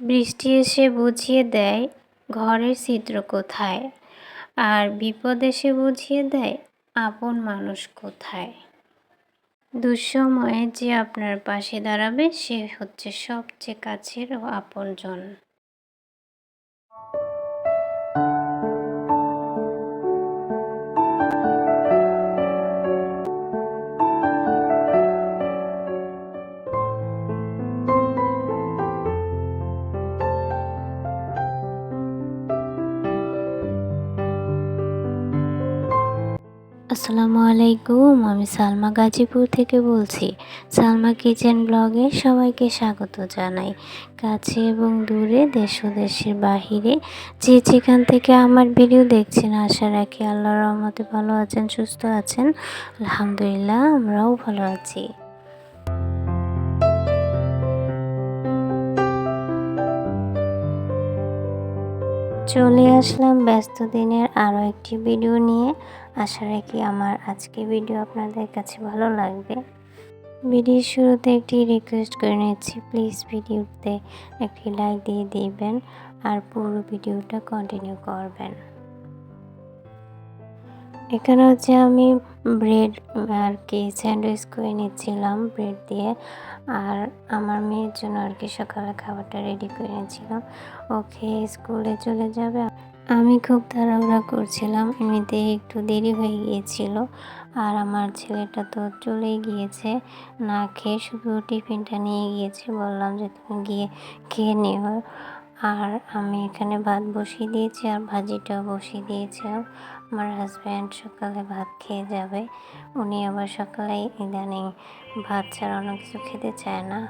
বৃষ্টি এসে বুঝিয়ে দেয়, ঘরের ছিদ্র কোথায়? আর বিপদ এসে বুঝিয়ে দেয়, আপন মানুষ কোথায়? দুঃসময়ে যে আপনার পাশে দাঁড়াবে, সে হচ্ছে সবচেয়ে কাছের ও আপনজন। আসসালামু আলাইকুম, আমি সালমা গাজীপুর থেকে বলছি। সালমা কিচেন ব্লগে সবাইকে স্বাগত জানাই। কাছে এবং দূরে, দেশ ও দেশের বাহিরে, যে যেখান থেকে আমার ভিডিও দেখছেন, আশা রাখি আল্লাহর রহমতে ভালো আছেন, সুস্থ আছেন। আলহামদুলিল্লাহ, আমরাও ভালো আছি। চলে আসলাম ব্যস্ত দিনের আরও একটি ভিডিও নিয়ে। আশা রাখি আমার আজকে ভিডিও আপনাদের কাছে ভালো লাগবে। ভিডিওর শুরুতে একটি রিকোয়েস্ট করে নিচ্ছি প্লিজ ভিডিওতে একটি লাইক দিয়ে দিবেন আর পুরো ভিডিওটা কন্টিনিউ করবেন। এখানে হচ্ছে আমি ব্রেড আর কি স্যান্ডউইচ করে নিচ্ছিলাম, ব্রেড দিয়ে। আর আমার মেয়ের জন্য আর কি সকালে খাবারটা রেডি করে নিয়েছিলাম ওকে স্কুলে চলে যাবে। আমি খুব তাড়াহুড়া করছিলাম এমনিতে একটু দেরি হয়ে গিয়েছিল। আর আমার ছেলেটা তো চলেই গিয়েছে, না খেয়ে শুধু টিফিনটা নিয়ে গিয়েছে। বললাম যে তুমি গিয়ে খেয়ে নিও। আর আমি এখানে ভাত বসিয়ে দিয়েছি আর ভাজিটাও বসিয়ে দিয়েছিলাম আমার হাজব্যান্ড সকালে ভাত খেয়ে যাবে। উনি আবার সকালে ইদানিং ভাত ছাড়া অন্য কিছু খেতে চায় না।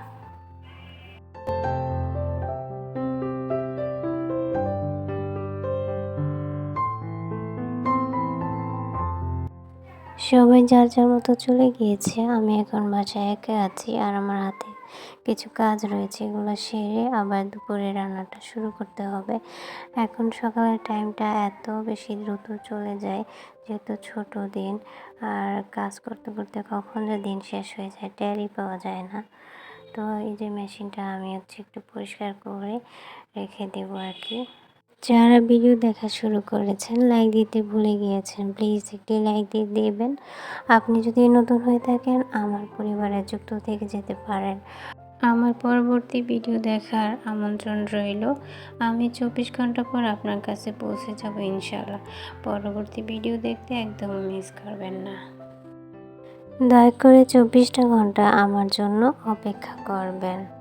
সবাই যার যার মতো চলে গিয়েছে, আমি এখন বাসায় একা আছি আর আমার হাতে কিছু কাজ রয়েছে, এগুলো সেরে আবার দুপুরে রান্নাটা শুরু করতে হবে। এখন সকালের টাইমটা এত বেশি দ্রুত চলে যায়, যেহেতু ছোট দিন, আর কাজ করতে করতে কখন যে দিন শেষ হয়ে যায় ট্যালি পাওয়া যায় না। তো এই যে মেশিনটা আমি হচ্ছে একটু পরিষ্কার করে রেখে দেবো আর কি। যারা ভিডিও দেখা শুরু করেছেন লাইক দিতে ভুলে গিয়েছেন প্লিজ একটি লাইক দিয়ে দেবেন। আপনি যদি নতুন হয়ে থাকেন, আমার পরিবারে যুক্ত থেকে যেতে পারেন। আমার পরবর্তী ভিডিও দেখার আমন্ত্রণ রইল। আমি চব্বিশ ঘণ্টা পর আপনার কাছে পৌঁছে যাব ইনশাল্লাহ পরবর্তী ভিডিও দেখতে একদম মিস করবেন না। দয়া করে চব্বিশটা ঘণ্টা আমার জন্য অপেক্ষা করবেন।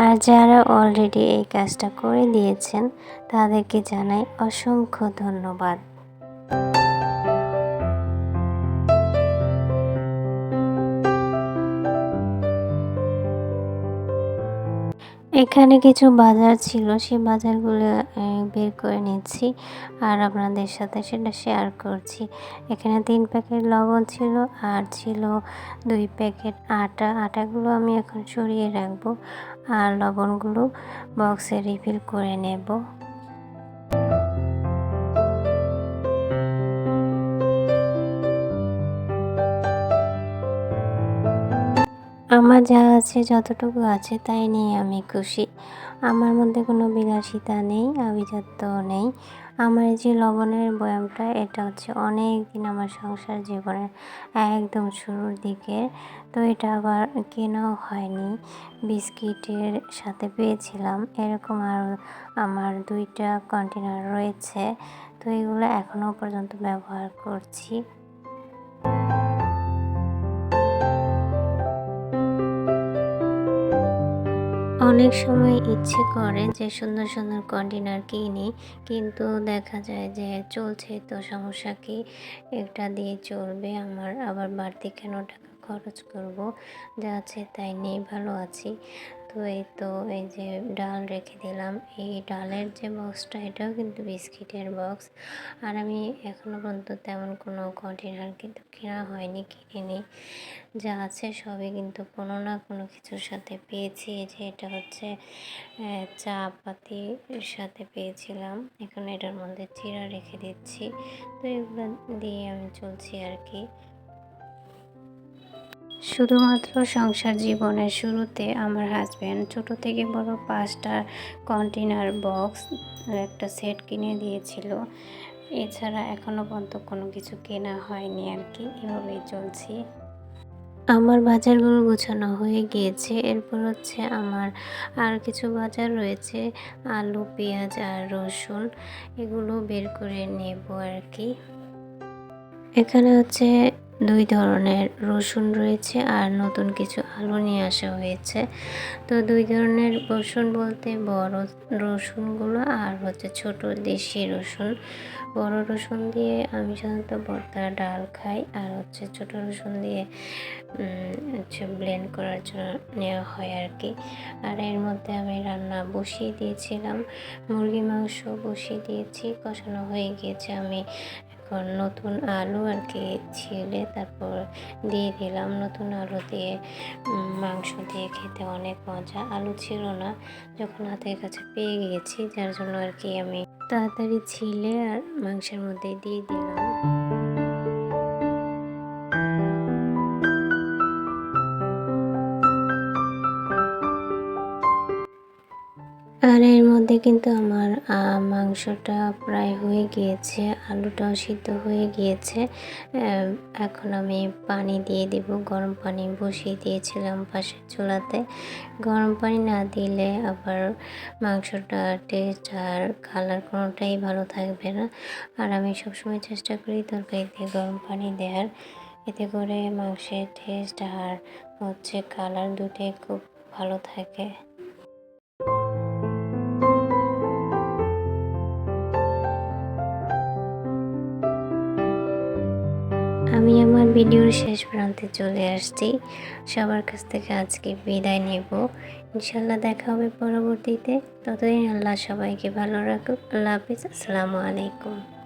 আর যারা অলরেডি এই কাজটা করে দিয়েছেন তাদেরকে জানাই অসংখ্য ধন্যবাদ। এখানে কিছু বাজার ছিল, সেই বাজারগুলো বের করে নিচ্ছি আর আপনাদের সাথে সেটা শেয়ার করছি। এখানে তিন প্যাকেট লবণ ছিল আর ছিল দুই প্যাকেট আটা। আটাগুলো আমি এখন সরিয়ে রাখব আর লবণগুলো বক্সে রিফিল করে নেব। আমার যা আছে, যতটুকু আছে, তাই নিয়ে আমি খুশি। আমার মধ্যে কোনো বিলাসিতা নেই, আভিজাত্য নেই। আমার যে লবণের বয়ামটা, এটা হচ্ছে অনেক দিন আমার সংসার জীবনের একদম শুরুর দিকে। তো এটা আবার কেনাও হয়নি। বিস্কিটের সাথে পেয়েছিলাম। এরকম আর আমার দুইটা কন্টেনার রয়েছে। তো এগুলো এখনও পর্যন্ত ব্যবহার করছি। অনেক সময় ইচ্ছে করে যে, সুন্দর সুন্দর কন্টেনার কিনি। কিন্তু দেখা যায় যে, চলছে তো সমস্যা কি? একটা দিয়ে চলবে, আমার আবার বাড়তি কেন টাকা খরচ করব। যা আছে তাই নেই, ভালো আছি। তো এই তো, এই যে ডাল রেখে দিলাম। এই ডালের যে বক্সটা এটাও কিন্তু বিস্কিটের বক্স আর আমি এখনও পর্যন্ত তেমন কোনো কন্টেনার কিন্তু কেনা হয়নি, কিনিনি। যা আছে সবই কিন্তু কোনো না কোনো কিছুর সাথে পেয়েছি। যে এটা হচ্ছে চা পাতির সাথে পেয়েছিলাম। এখন এটার মধ্যে চিরা রেখে দিচ্ছি। তো এগুলো দিয়ে আমি চলছি আর কি। শুধুমাত্র সংসার জীবনের শুরুতে আমার হাজব্যান্ড ছোট থেকে বড় পাঁচটা কন্টেনার বক্স একটা সেট কিনে দিয়েছিল। এছাড়া এখনও পর্যন্ত কোনো কিছু কেনা হয়নি আর কি, এভাবেই চলছি। আমার বাজারগুলো গোছানো হয়ে গিয়েছে। এরপর হচ্ছে আমার আর কিছু বাজার রয়েছে, আলু, পেঁয়াজ আর রসুন, এগুলো বের করে নেব আর কি। এখানে হচ্ছে দুই ধরনের রসুন রয়েছে আর নতুন কিছু আলু নিয়ে আসা হয়েছে। তো দুই ধরনের রসুন বলতে বড় রসুনগুলো আর হচ্ছে ছোট দেশি রসুন। বড় রসুন দিয়ে আমি সাধারণত ভর্তা, ডাল খাই আর হচ্ছে ছোট রসুন দিয়ে হচ্ছে ব্লেন্ড করার জন্য নেওয়া হয় আর কি আর এর মধ্যে আমি রান্না বসিয়ে দিয়েছিলাম মুরগি মাংস বসিয়ে দিয়েছি, কষানো হয়ে গিয়েছে আমি এখন নতুন আলু আর কি ছিলে, তারপর দিয়ে দিলাম নতুন আলু দিয়ে মাংস দিয়ে খেতে অনেক মজা। আলু ছিল না, যখন হাতের কাছে পেয়ে গিয়েছি, যার জন্য আর কি আমি তাড়াতাড়ি ছিলে আর মাংসের মধ্যে দিয়ে দিলাম। আর এর মধ্যে কিন্তু আমার মাংসটা প্রায় হয়ে গিয়েছে, আলুটাও সিদ্ধ হয়ে গিয়েছে। এখন আমি পানি দিয়ে দিব, গরম পানি বসিয়ে দিয়েছিলাম পাশের চুলাতে। গরম পানি না দিলে আবার মাংসটা টেস্ট আর কালার কোনোটাই ভালো থাকবে না। আর আমি সবসময় চেষ্টা করি তরকারিতে গরম পানি দেওয়ার। এতে করে মাংসের টেস্ট আর হচ্ছে কালার দুটোই খুব ভালো থাকে। আমি আমার ভিডিওর শেষ প্রান্তে চলে আসছি। সবার কাছ থেকে আজকে বিদায় নেব। ইনশাল্লাহ দেখা হবে পরবর্তীতে। ততদিন আল্লাহ সবাইকে ভালো রাখুক। আল্লাহ হাফিজ। আসসালামু আলাইকুম।